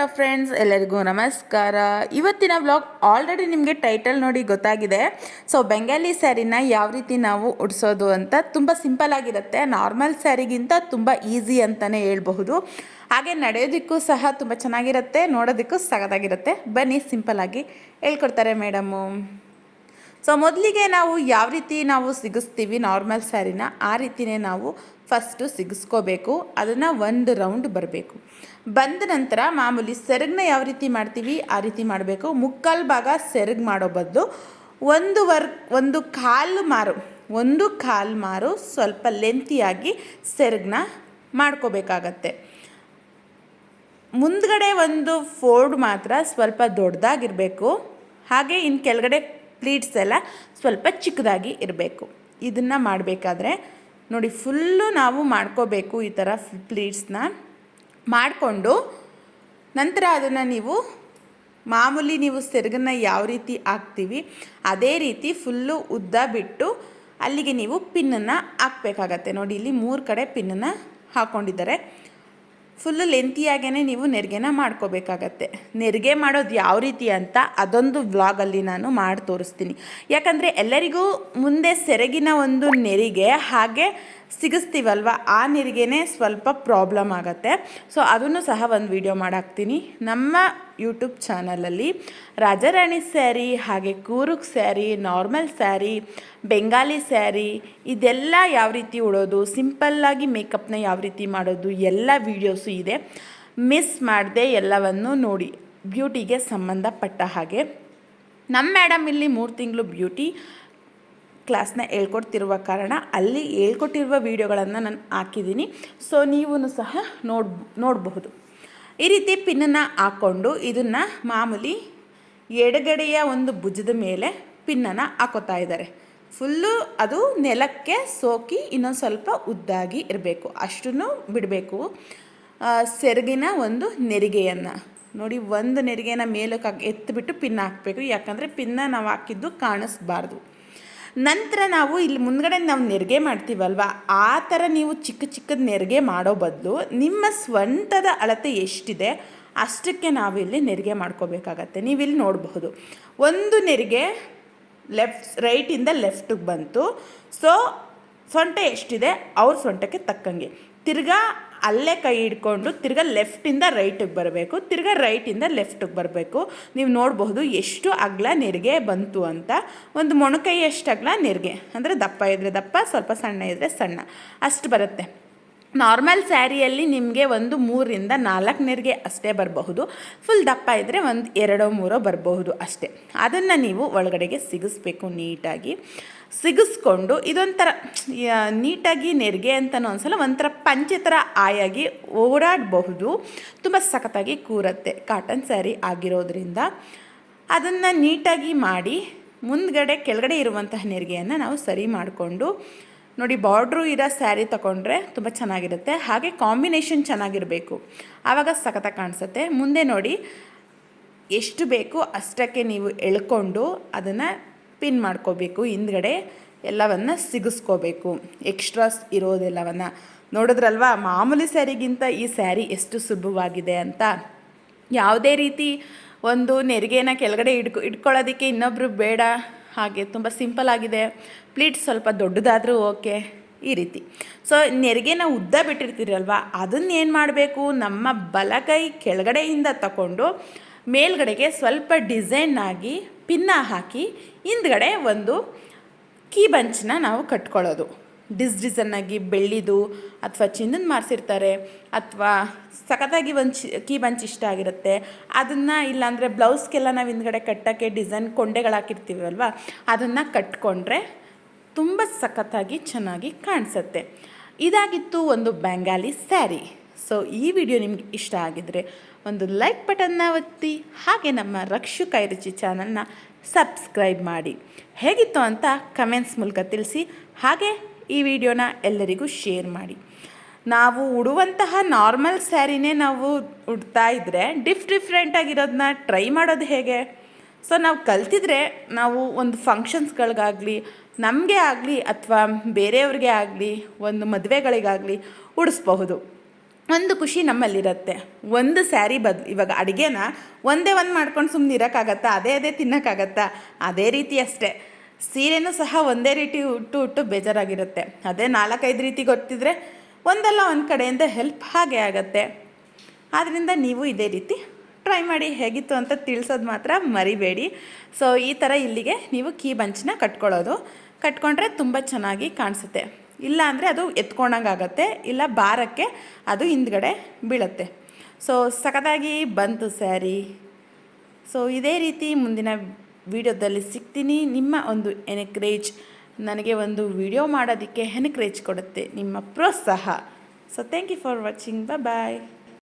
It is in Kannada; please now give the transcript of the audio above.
ಹಲೋ ಫ್ರೆಂಡ್ಸ್ ಎಲ್ಲರಿಗೂ ನಮಸ್ಕಾರ. ಇವತ್ತಿನ ವ್ಲಾಗ್ ಆಲ್ರೆಡಿ ನಿಮಗೆ ಟೈಟಲ್ ನೋಡಿ ಗೊತ್ತಾಗಿದೆ. ಸೊ ಬೆಂಗಾಲಿ ಸ್ಯಾರಿನ ಯಾವ ರೀತಿ ನಾವು ಉಡಿಸೋದು ಅಂತ ತುಂಬ ಸಿಂಪಲ್ ಆಗಿರುತ್ತೆ. ನಾರ್ಮಲ್ ಸ್ಯಾರಿಗಿಂತ ತುಂಬ ಈಸಿ ಅಂತಲೇ ಹೇಳ್ಬಹುದು. ಹಾಗೆ ನಡೆಯೋದಕ್ಕೂ ಸಹ ತುಂಬ ಚೆನ್ನಾಗಿರುತ್ತೆ, ನೋಡೋದಕ್ಕೂ ಸಗದಾಗಿರುತ್ತೆ ಬನ್ನಿ ಸಿಂಪಲ್ ಆಗಿ ಹೇಳ್ಕೊಡ್ತಾರೆ ಮೇಡಮು ಸೊ ಮೊದಲಿಗೆ ನಾವು ಯಾವ ರೀತಿ ನಾವು ಸಿಗಿಸ್ತೀವಿ ನಾರ್ಮಲ್ ಸ್ಯಾರಿನ ಆ ರೀತಿನೇ ನಾವು ಫಸ್ಟು ಸಿಗಿಸ್ಕೋಬೇಕು. ಅದನ್ನು ಒಂದು ರೌಂಡ್ ಬರಬೇಕು. ಬಂದ ನಂತರ ಮಾಮೂಲಿ ಸೆರಗನ್ನ ಯಾವ ರೀತಿ ಮಾಡ್ತೀವಿ, ಆ ರೀತಿ ಮಾಡಬೇಕು. ಮುಕ್ಕಾಲು ಭಾಗ ಸೆರಗು ಮಾಡೋ ಬದಲು ಒಂದು ವರ್, ಒಂದು ಕಾಲು ಮಾರು, ಒಂದು ಕಾಲು ಮಾರು ಸ್ವಲ್ಪ ಲೆಂತಿಯಾಗಿ ಸೆರಗನ್ನ ಮಾಡ್ಕೋಬೇಕಾಗತ್ತೆ. ಮುಂದ್ಗಡೆ ಒಂದು ಫೋಲ್ಡ್ ಮಾತ್ರ ಸ್ವಲ್ಪ ದೊಡ್ಡದಾಗಿರಬೇಕು. ಹಾಗೆ ಇನ್ನು ಕೆಳಗಡೆ ಪ್ಲೀಟ್ಸ್ ಎಲ್ಲ ಸ್ವಲ್ಪ ಚಿಕ್ಕದಾಗಿ ಇರಬೇಕು. ಇದನ್ನು ಮಾಡಬೇಕಾದ್ರೆ ನೋಡಿ ಫುಲ್ಲು ನಾವು ಮಾಡ್ಕೋಬೇಕು ಈ ಥರ ಪ್ಲೀಟ್ಸ್ನ. ಮಾಡಿಕೊಂಡು ನಂತರ ಅದನ್ನು ನೀವು ಮಾಮೂಲಿ ನೀವು ಸೆರಗನ್ನ ಯಾವ ರೀತಿ ಹಾಕ್ತೀವಿ ಅದೇ ರೀತಿ ಫುಲ್ಲು ಉದ್ದ ಬಿಟ್ಟು ಅಲ್ಲಿಗೆ ನೀವು ಪಿನ್ನನ್ನು ಹಾಕ್ಬೇಕಾಗತ್ತೆ. ನೋಡಿ ಇಲ್ಲಿ ಮೂರು ಕಡೆ ಪಿನ್ನನ್ನು ಹಾಕ್ಕೊಂಡಿದ್ದಾರೆ ಫುಲ್ಲು ಲೆಂತಿಯಾಗೇ ನೀವು ನೆರಿಗೆನ ಮಾಡ್ಕೋಬೇಕಾಗತ್ತೆ. ನೆರಿಗೆ ಮಾಡೋದು ಯಾವ ರೀತಿ ಅಂತ ಅದೊಂದು ವ್ಲಾಗಲ್ಲಿ ನಾನು ಮಾಡಿ ತೋರಿಸ್ತೀನಿ ಯಾಕಂದರೆ ಎಲ್ಲರಿಗೂ ಮುಂದೆ ಸೆರಗಿನ ಒಂದು ನೆರಿಗೆ ಹಾಗೆ ಸಿಗಿಸ್ತೀವಲ್ವ? ಆ ನೀರಿಗೇ ಸ್ವಲ್ಪ ಪ್ರಾಬ್ಲಮ್ ಆಗುತ್ತೆ. ಸೊ ಅದನ್ನು ಸಹ ಒಂದು ವಿಡಿಯೋ ಮಾಡಾಕ್ತೀನಿ. ನಮ್ಮ ಯೂಟ್ಯೂಬ್ ಚಾನಲಲ್ಲಿ ರಾಜಾರಾಣಿ ಸ್ಯಾರಿ, ಹಾಗೆ ಕೂರುಕ್ sari normal sari, Bengali sari, ಇದೆಲ್ಲ ಯಾವ ರೀತಿ ಉಡೋದು ಸಿಂಪಲ್ಲಾಗಿ ಮೇಕಪ್ನ ಯಾವ ರೀತಿ ಮಾಡೋದು, ಎಲ್ಲ ವೀಡಿಯೋಸು ಇದೆ. ಮಿಸ್ ಮಾಡದೆ ಎಲ್ಲವನ್ನು ನೋಡಿ ಬ್ಯೂಟಿಗೆ ಸಂಬಂಧಪಟ್ಟ ಹಾಗೆ. ನಮ್ಮ ಮೇಡಮ್ ಇಲ್ಲಿ ಮೂರು ತಿಂಗಳು ಬ್ಯೂಟಿ ಕ್ಲಾಸ್ನ ಹೇಳ್ಕೊಡ್ತಿರುವ ಕಾರಣ ಅಲ್ಲಿ ಹೇಳ್ಕೊಟ್ಟಿರುವ ವಿಡಿಯೋಗಳನ್ನು ನಾನು ಹಾಕಿದ್ದೀನಿ. ಸೊ ನೀವು ಸಹ ನೋಡ್, ನೋಡಬಹುದು. ಈ ರೀತಿ ಪಿನ್ನನ್ನು ಹಾಕ್ಕೊಂಡು ಇದನ್ನು ಮಾಮೂಲಿ ಎಡಗಡೆಯ ಒಂದು ಭುಜದ ಮೇಲೆ ಪಿನ್ನನ್ನು ಹಾಕೋತಾ ಇದ್ದಾರೆ. ಫುಲ್ಲು ಅದು ನೆಲಕ್ಕೆ ಸೋಕಿ ಇನ್ನೊಂದು ಸ್ವಲ್ಪ ಉದ್ದಾಗಿ ಇರಬೇಕು. ಅಷ್ಟನ್ನು ಬಿಡಬೇಕು. ಸೆರಗಿನ ಒಂದು ನೆರಿಗೆಯನ್ನು. ನೋಡಿ, ಒಂದು ನೆರಿಗೆನ ಮೇಲಕ್ಕೆ ಎತ್ತಿಬಿಟ್ಟು ಪಿನ್ ಹಾಕಬೇಕು. ಯಾಕಂದರೆ ಪಿನ್ನ ನಾವು ಹಾಕಿದ್ದು ಕಾಣಿಸ್ಬಾರ್ದು. ನಂತರ ನಾವು ಇಲ್ಲಿ ಮುಂದ್ಗಡೆ ನಾವು ನೆರಿಗೆ ಮಾಡ್ತೀವಲ್ವ? ಆ ಥರ ನೀವು ಚಿಕ್ಕ ಚಿಕ್ಕದ ನೆರಿಗೆ ಮಾಡೋ ಬದಲು ನಿಮ್ಮ ಸ್ವಂತದ ಅಳತೆ ಎಷ್ಟಿದೆ ಅಷ್ಟಕ್ಕೆ ನಾವಿಲ್ಲಿ ನೆರಿಗೆ ಮಾಡ್ಕೋಬೇಕಾಗತ್ತೆ. ನೀವಿಲ್ಲಿ ನೋಡಬಹುದು. ಒಂದು ನೆರಿಗೆ ಲೆಫ್ಟ್ ರೈಟಿಂದ ಲೆಫ್ಟಿಗೆ ಬಂತು. ಸೊ, ಸೊಂಟ ಎಷ್ಟಿದೆ? ಅವ್ರ ಸೊಂಟಕ್ಕೆ ತಕ್ಕಂಗೆ. ತಿರ್ಗಾ ಅಲ್ಲೇ ಕೈ ಹಿಡ್ಕೊಂಡು ತಿರ್ಗಾ ಲೆಫ್ಟಿಂದ ರೈಟಿಗೆ ಬರಬೇಕು, ತಿರ್ಗಾ ರೈಟಿಂದ ಲೆಫ್ಟಿಗೆ ಬರಬೇಕು. ನೀವು ನೋಡಬಹುದು ಎಷ್ಟು ಅಗಲ ನೆರಿಗೆ ಬಂತು ಅಂತ. ಒಂದು ಮೊಣಕೈಯಷ್ಟು ಅಗಲ ನೆರಿಗೆ, ಅಂದರೆ ದಪ್ಪ ಇದ್ದರೆ ದಪ್ಪ, ಸ್ವಲ್ಪ ಸಣ್ಣ ಇದ್ದರೆ ಸಣ್ಣ. ಅಷ್ಟು ಬರುತ್ತೆ. ನಾರ್ಮಲ್ ಸ್ಯಾರಿಯಲ್ಲಿ ನಿಮಗೆ ಒಂದು ಮೂರರಿಂದ ನಾಲ್ಕು ನೆರಿಗೆ ಅಷ್ಟೇ ಬರಬಹುದು. ಫುಲ್ ದಪ್ಪ ಇದ್ದರೆ ಒಂದು ಎರಡೋ ಮೂರೋ ಬರಬಹುದು ಅಷ್ಟೇ. ಅದನ್ನು ನೀವು ಒಳಗಡೆಗೆ ಸಿಗಿಸ್ಬೇಕು ನೀಟಾಗಿ. ಸಿಗಿಸ್ಕೊಂಡು ಇದೊಂಥರ ನೀಟಾಗಿ ನೆರಿಗೆ ಅಂತಲೂ ಒಂದ್ಸಲ ಒಂಥರ ಪಂಚೆ ಥರ ಆಯಾಗಿ ಓಡಾಡಬಹುದು. ತುಂಬ ಸಖತ್ತಾಗಿ ಕೂರತ್ತೆ ಕಾಟನ್ ಸ್ಯಾರಿ ಆಗಿರೋದ್ರಿಂದ. ಅದನ್ನು ನೀಟಾಗಿ ಮಾಡಿ ಮುಂದ್ಗಡೆ ಕೆಳಗಡೆ ಇರುವಂತಹ ನೆರಿಗೆಯನ್ನು ನಾವು ಸರಿ ಮಾಡಿಕೊಂಡು ನೋಡಿ, ಬಾರ್ಡ್ರು ಇರೋ ಸ್ಯಾರಿ ತೊಗೊಂಡ್ರೆ ತುಂಬ ಚೆನ್ನಾಗಿರುತ್ತೆ. ಹಾಗೆ ಕಾಂಬಿನೇಷನ್ ಚೆನ್ನಾಗಿರಬೇಕು. ಆವಾಗ ಸಖತ್ತಾಗಿ ಕಾಣಿಸುತ್ತೆ. ಮುಂದೆ ನೋಡಿ, ಎಷ್ಟು ಬೇಕು ಅಷ್ಟಕ್ಕೆ ನೀವು ಎಳ್ಕೊಂಡು ಅದನ್ನು ಪಿನ್ ಮಾಡ್ಕೋಬೇಕು. ಹಿಂದ್ಗಡೆ ಎಲ್ಲವನ್ನು ಸಿಗಿಸ್ಕೋಬೇಕು. ಎಕ್ಸ್ಟ್ರಾಸ್ ಇರೋದೆಲ್ಲವನ್ನು. ನೋಡಿದ್ರಲ್ವಾ, ಮಾಮೂಲಿ ಸ್ಯಾರಿಗಿಂತ ಈ ಸ್ಯಾರಿ ಎಷ್ಟು ಸುಲಭವಾಗಿದೆ ಅಂತ. ಯಾವುದೇ ರೀತಿ ಒಂದು ನೆರಿಗೆನ ಕೆಳಗಡೆ ಇಟ್ಕೊ ಇಟ್ಕೊಳ್ಳೋದಕ್ಕೆ ಇನ್ನೊಬ್ಬರು ಬೇಡ. ಹಾಗೆ ತುಂಬ ಸಿಂಪಲ್ ಆಗಿದೆ. ಪ್ಲೀಟ್ ಸ್ವಲ್ಪ ದೊಡ್ಡದಾದರೂ ಓಕೆ, ಈ ರೀತಿ. ಸೊ, ನೆರಿಗೆನ ಉದ್ದ ಬಿಟ್ಟಿರ್ತೀರಲ್ವ ಅದನ್ನೇನು ಮಾಡಬೇಕು? ನಮ್ಮ ಬಲಗೈ ಕೆಳಗಡೆಯಿಂದ ತಗೊಂಡು ಮೇಲ್ಗಡೆಗೆ ಸ್ವಲ್ಪ ಡಿಸೈನ್ ಆಗಿ ಪಿನ್ನ ಹಾಕಿ ಹಿಂದ್ಗಡೆ ಒಂದು ಕೀ ಬಂಚನ್ನ ನಾವು ಕಟ್ಕೊಳ್ಳೋದು. ಡಿಸ್ ಆಗಿ ಬೆಳ್ಳಿದು ಅಥವಾ ಚಿನ್ನದ ಮಾರಿಸಿರ್ತಾರೆ ಅಥವಾ ಸಖತ್ತಾಗಿ ಒಂದು ಚಿ, ಕೀ ಬಂಚ್ ಇಷ್ಟ ಆಗಿರುತ್ತೆ. ಅದನ್ನು ಇಲ್ಲಾಂದರೆ ಬ್ಲೌಸ್ಗೆಲ್ಲ ನಾವು ಹಿಂದ್ಗಡೆ ಕಟ್ಟೋಕ್ಕೆ ಡಿಸೈನ್ ಕೊಂಡೆಗಳು ಹಾಕಿರ್ತೀವಲ್ವ? ಅದನ್ನು ಕಟ್ಕೊಂಡ್ರೆ ತುಂಬ ಸಖತ್ತಾಗಿ ಚೆನ್ನಾಗಿ ಕಾಣಿಸುತ್ತೆ. ಇದಾಗಿತ್ತು ಒಂದು ಬೆಂಗಾಲಿ ಸ್ಯಾರಿ ಸೊ ಈ ವಿಡಿಯೋ ನಿಮ್ಗೆ ಇಷ್ಟ ಆಗಿದರೆ ಒಂದು ಲೈಕ್ ಬಟನ್ನ ಒತ್ತಿ, ಹಾಗೆ ನಮ್ಮ ರಕ್ಷು ಕೈರುಚಿ ಚಾನಲ್ನ ಸಬ್ಸ್ಕ್ರೈಬ್ ಮಾಡಿ. ಹೇಗಿತ್ತು ಅಂತ ಕಮೆಂಟ್ಸ್ ಮೂಲಕ ತಿಳಿಸಿ. ಹಾಗೆ ಈ ವಿಡಿಯೋನ ಎಲ್ಲರಿಗೂ ಶೇರ್ ಮಾಡಿ. ನಾವು ಉಡುವಂತಹ ನಾರ್ಮಲ್ ಸ್ಯಾರಿನೇ ನಾವು ಉಡ್ತಾ ಇದ್ದರೆ ಡಿಫ್ ಡಿಫ್ರೆಂಟಾಗಿರೋದನ್ನ ಟ್ರೈ ಮಾಡೋದು ಹೇಗೆ? ಸೊ, ನಾವು ಕಲ್ತಿದ್ರೆ ನಾವು ಒಂದು ಫಂಕ್ಷನ್ಸ್ಗಳಿಗಾಗಲಿ, ನಮಗೆ ಆಗಲಿ ಅಥವಾ ಬೇರೆಯವ್ರಿಗೆ ಆಗಲಿ, ಒಂದು ಮದುವೆಗಳಿಗಾಗಲಿ ಉಡಿಸ್ಬಹುದು. ಒಂದು ಖುಷಿ ನಮ್ಮಲ್ಲಿರುತ್ತೆ. ಒಂದು ಸ್ಯಾರಿ ಬದ್, ಇವಾಗ ಅಡುಗೆನ ಒಂದೇ ಒಂದು ಮಾಡ್ಕೊಂಡು ಸುಮ್ಮನೆ ಇರೋಕ್ಕಾಗತ್ತಾ ಅದೇ ಅದೇ ತಿನ್ನೋಕ್ಕಾಗತ್ತಾ, ಅದೇ ರೀತಿ ಅಷ್ಟೇ. ಸೀರೆನೂ ಸಹ ಒಂದೇ ರೀತಿ ಉಟ್ಟು ಉಟ್ಟು ಬೇಜಾರಾಗಿರುತ್ತೆ. ಅದೇ ನಾಲ್ಕೈದು ರೀತಿ ಗೊತ್ತಿದ್ರೆ ಒಂದಲ್ಲ ಒಂದು ಕಡೆಯಿಂದ ಹೆಲ್ಪ್ ಹಾಗೆ ಆಗುತ್ತೆ. ಆದ್ದರಿಂದ ನೀವು ಇದೇ ರೀತಿ ಟ್ರೈ ಮಾಡಿ ಹೇಗಿತ್ತು ಅಂತ ತಿಳಿಸೋದು ಮಾತ್ರ ಮರಿಬೇಡಿ. ಸೊ ಈ ಥರ ಇಲ್ಲಿಗೆ ನೀವು ಕೀ ಬಂಚನ್ನ ಕಟ್ಕೊಳ್ಳೋದು. ಕಟ್ಕೊಂಡ್ರೆ ತುಂಬ ಚೆನ್ನಾಗಿ ಕಾಣಿಸುತ್ತೆ. ಇಲ್ಲ ಅಂದರೆ ಅದು ಎತ್ಕೊಂಡಂಗಾಗತ್ತೆ ಇಲ್ಲ ಭಾರಕ್ಕೆ ಅದು ಹಿಂದ್ಗಡೆ ಬೀಳುತ್ತೆ. ಸೊ ಸಖತ್ತಾಗಿ ಬಂತು ಸ್ಯಾರಿ. ಸೊ ಇದೇ ರೀತಿ ಮುಂದಿನ ವಿಡಿಯೋದಲ್ಲಿ ಸಿಗ್ತೀನಿ. ನಿಮ್ಮ ಒಂದು ಎನ್ಕರೇಜ್ ನನಗೆ ಒಂದು ವಿಡಿಯೋ ಮಾಡೋದಕ್ಕೆ ಎನ್ಕರೇಜ್ ಕೊಡುತ್ತೆ. ನಿಮ್ಮ ಪ್ರೋತ್ಸಾಹ. So thank you for watching bye